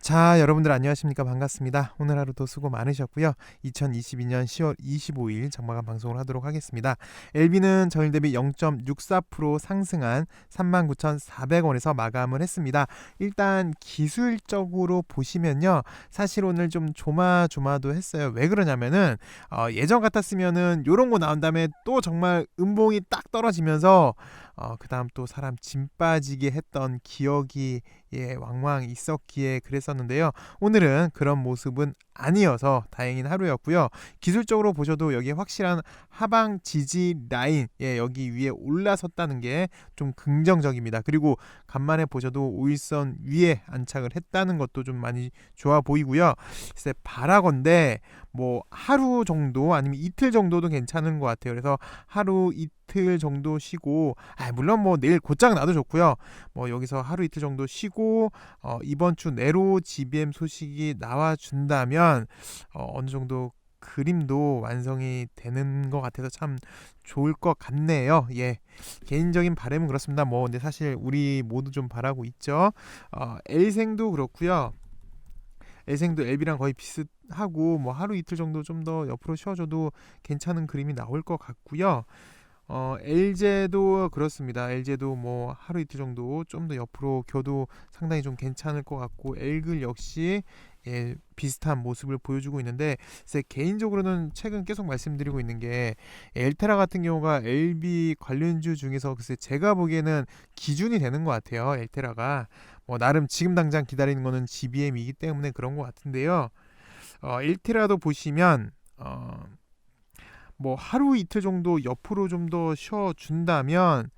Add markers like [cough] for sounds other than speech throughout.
자, 여러분들 안녕하십니까? 반갑습니다. 오늘 하루도 수고 많으셨고요. 2022년 10월 25일 장마감 방송을 하도록 하겠습니다. LB는 전일 대비 0.64% 상승한 39,400원에서 마감을 했습니다. 일단 기술적으로 보시면요. 사실 오늘 좀 조마조마도 했어요. 왜 그러냐면은 어, 예전 같았으면은 요런 거 나온 다음에 또 정말 음봉이 딱 떨어지면서 어, 그 다음 또 사람 짐 빠지게 했던 기억이 예, 왕왕 있었기에 그랬었는데요. 오늘은 그런 모습은 아니어서 다행인 하루였고요. 기술적으로 보셔도 여기 확실한 하방 지지 라인 예, 여기 위에 올라섰다는 게 좀 긍정적입니다. 그리고 간만에 보셔도 오일선 위에 안착을 했다는 것도 좀 많이 좋아 보이고요. 글쎄 바라건대 뭐 하루 정도 아니면 이틀 정도도 괜찮은 것 같아요. 그래서 하루 이틀 정도 쉬고 아 물론 뭐 내일 곧장 나도 좋고요. 뭐 여기서 하루 이틀 정도 쉬고 어, 이번 주 내로 GBM 소식이 나와 준다면 어, 어느 정도 그림도 완성이 되는 것 같아서 참 좋을 것 같네요. 예. 개인적인 바람은 그렇습니다. 뭐 근데 사실 우리 모두 좀 바라고 있죠. 어, L생도 그렇고요. L생도 LB랑 거의 비슷하고 뭐 하루 이틀 정도 좀 더 옆으로 쉬어줘도 괜찮은 그림이 나올 것 같고요. 어, LJ도 그렇습니다. LJ도 뭐 하루 이틀 정도 좀 더 옆으로 겨도 상당히 좀 괜찮을 것 같고 엘글 역시 예, 비슷한 모습을 보여주고 있는데 제 개인적으로는 최근 계속 말씀드리고 있는 게 엘테라 같은 경우가 LB 관련주 중에서 글쎄 제가 보기에는 기준이 되는 것 같아요. 엘테라가 뭐 나름 지금 당장 기다리는 거는 GBM이기 때문에 그런 것 같은데요. 어, 엘테라도 보시면 어, 뭐 하루 이틀 정도 옆으로 좀 더 쉬어 준다면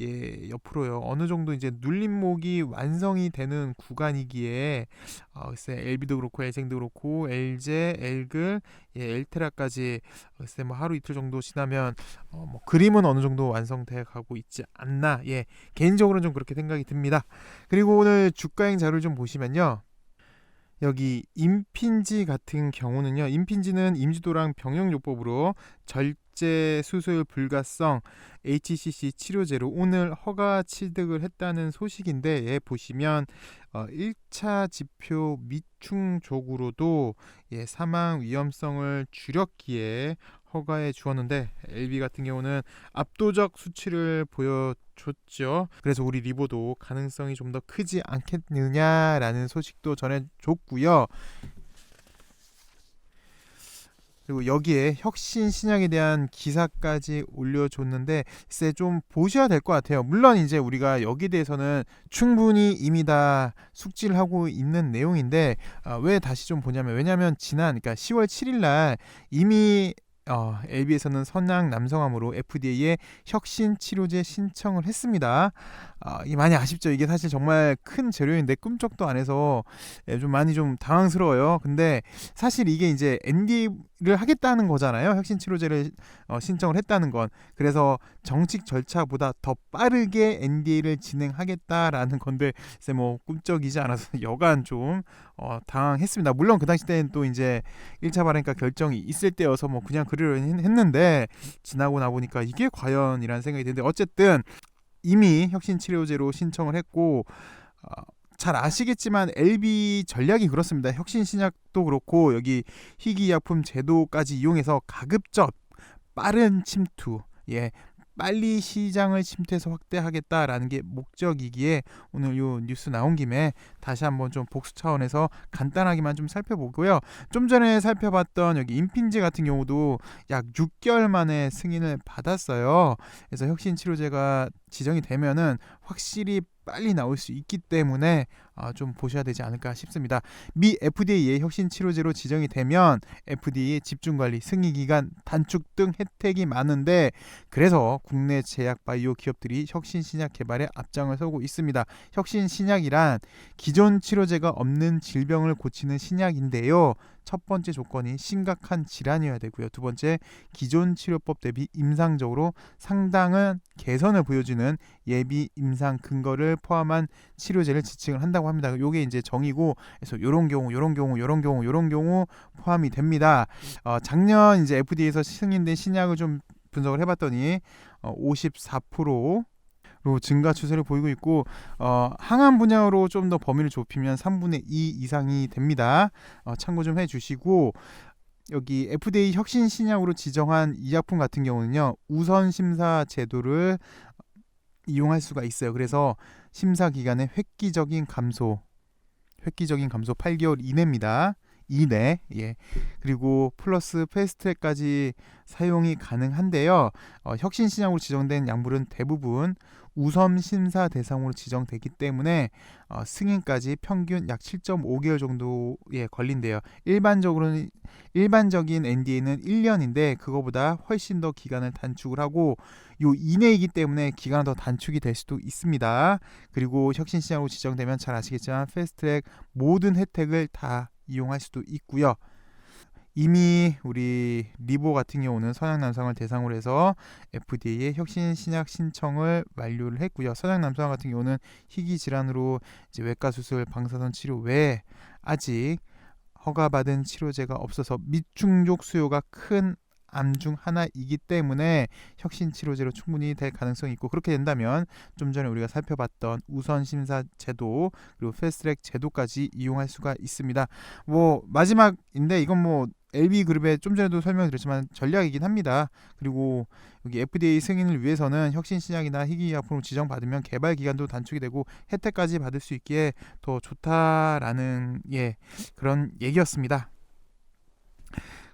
예, 옆으로요. 어느 정도 이제 눌림목이 완성이 되는 구간이기에 어, 글쎄 LB도 그렇고 엘생도 그렇고 LJ, 엘글, 예, 엘테라까지 글쎄 뭐 하루 이틀 정도 지나면 어, 뭐 그림은 어느 정도 완성돼 가고 있지 않나. 예, 개인적으로는 좀 그렇게 생각이 듭니다. 그리고 오늘 주가행 자료를 좀 보시면요. 여기 임핀지 같은 경우는요. 임핀지는 임시도랑 병역요법으로 절 제 수술 불가성 HCC 치료제로 오늘 허가 취득을 했다는 소식인데 예, 보시면 어, 1차 지표 미충족으로도 예, 사망 위험성을 줄였기에 허가해 주었는데 LB 같은 경우는 압도적 수치를 보여줬죠. 그래서 우리 리보도 가능성이 좀 더 크지 않겠느냐라는 소식도 전해줬고요. 그리고 여기에 혁신 신약에 대한 기사까지 올려줬는데 글쎄 좀 보셔야 될 것 같아요. 물론 이제 우리가 여기 대해서는 충분히 이미 다 숙지를 하고 있는 내용인데 아, 왜 다시 좀 보냐면 왜냐하면 지난 그러니까 10월 7일 날 이미 어, LB에서는 선양 남성암으로 FDA에 혁신 치료제 신청을 했습니다. 아, 이게 많이 아쉽죠. 이게 사실 정말 큰 재료인데 꿈쩍도 안 해서 예, 좀 많이 좀 당황스러워요. 근데 사실 이게 이제 ND 를 하겠다는 거잖아요. 혁신 치료제를 어, 신청을 했다는 건. 그래서 정식 절차보다 더 빠르게 NDA를 진행하겠다라는 건데 글쎄 뭐 꿈쩍이지 않아서 [laughs] 여간 좀 어, 당황했습니다. 물론 그 당시 때는 또 이제 1차 발행가 결정이 있을 때여서 뭐 그냥 그러려 했는데 지나고 나 보니까 이게 과연이라는 생각이 드는데 어쨌든 이미 혁신 치료제로 신청을 했고 어, 잘 아시겠지만 LB 전략이 그렇습니다. 혁신 신약도 그렇고 여기 희귀 약품 제도까지 이용해서 가급적 빠른 침투, 예, 빨리 시장을 침투해서 확대하겠다라는 게 목적이기에 오늘 요 뉴스 나온 김에 다시 한번 좀 복수 차원에서 간단하게만 좀 살펴보고요. 좀 전에 살펴봤던 여기 인핀지 같은 경우도 약 6개월 만에 승인을 받았어요. 그래서 혁신 치료제가 지정이 되면은 확실히 빨리 나올 수 있기 때문에 어, 좀 보셔야 되지 않을까 싶습니다. 미 FDA의 혁신 치료제로 지정이 되면 FDA의 집중 관리, 승인 기간 단축 등 혜택이 많은데 그래서 국내 제약 바이오 기업들이 혁신 신약 개발에 앞장을 서고 있습니다. 혁신 신약이란 기존 치료제가 없는 질병을 고치는 신약인데요. 첫 번째 조건이 심각한 질환이어야 되고요. 두 번째 기존 치료법 대비 임상적으로 상당한 개선을 보여주는 예비 임상 근거를 포함한 치료제를 지칭을 한다고 합니다. 요게 이제 정의고 그래서 요런 경우, 요런 경우, 요런 경우, 요런 경우 포함이 됩니다. 어, 작년 이제 FDA에서 승인된 신약을 좀 분석을 해봤더니 어, 54%로 증가 추세를 보이고 있고 어, 항암 분야로 좀 더 범위를 좁히면 3분의 2 이상이 됩니다. 어, 참고 좀 해주시고 여기 FDA 혁신 신약으로 지정한 이 약품 같은 경우는요 우선 심사 제도를 이용할 수가 있어요. 그래서 심사 기간의 획기적인 감소, 획기적인 감소 8개월 이내입니다. 이내 예 그리고 플러스 패스트트랙까지 사용이 가능한데요. 어, 혁신 신약으로 지정된 약물은 대부분 우선 심사 대상으로 지정되기 때문에 어, 승인까지 평균 약 7.5개월 정도에 걸린대요. 일반적으로는 일반적인 NDA는 1년인데 그거보다 훨씬 더 기간을 단축을 하고 요 이내이기 때문에 기간은 더 단축이 될 수도 있습니다. 그리고 혁신 시장으로 지정되면 잘 아시겠지만 패스트트랙 모든 혜택을 다 이용할 수도 있고요. 이미 우리 리보 같은 경우는 서양 남성을 대상으로 해서 FDA에 혁신 신약 신청을 완료를 했고요. 서양 남성 같은 경우는 희귀 질환으로 이제 외과 수술, 방사선 치료 외에 아직 허가받은 치료제가 없어서 미충족 수요가 큰 암 중 하나이기 때문에 혁신 치료제로 충분히 될 가능성이 있고 그렇게 된다면 좀 전에 우리가 살펴봤던 우선 심사 제도 그리고 패스트트랙 제도까지 이용할 수가 있습니다. 뭐 마지막인데 이건 뭐 LB 그룹에 좀 전에도 설명드렸지만 전략이긴 합니다. 그리고 여기 FDA 승인을 위해서는 혁신 신약이나 희귀 약품으로 지정받으면 개발 기간도 단축이 되고 혜택까지 받을 수 있기에 더 좋다라는 예 그런 얘기였습니다.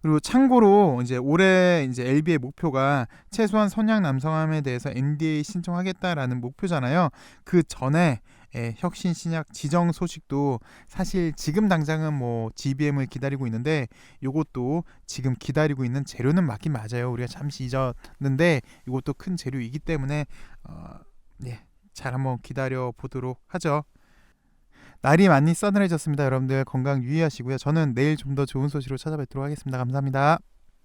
그리고 참고로 이제 올해 이제 LB의 목표가 최소한 선양 남성암에 대해서 NDA 신청하겠다라는 목표잖아요. 그 전에 예, 혁신 신약 지정 소식도 사실 지금 당장은 뭐 GBM을 기다리고 있는데 요것도 지금 기다리고 있는 재료는 맞긴 맞아요. 우리가 잠시 잊었는데 이것도 큰 재료이기 때문에 어, 예, 잘 한번 기다려 보도록 하죠. 날이 많이 서늘해졌습니다. 여러분들 건강 유의하시고요. 저는 내일 좀 더 좋은 소식으로 찾아뵙도록 하겠습니다. 감사합니다.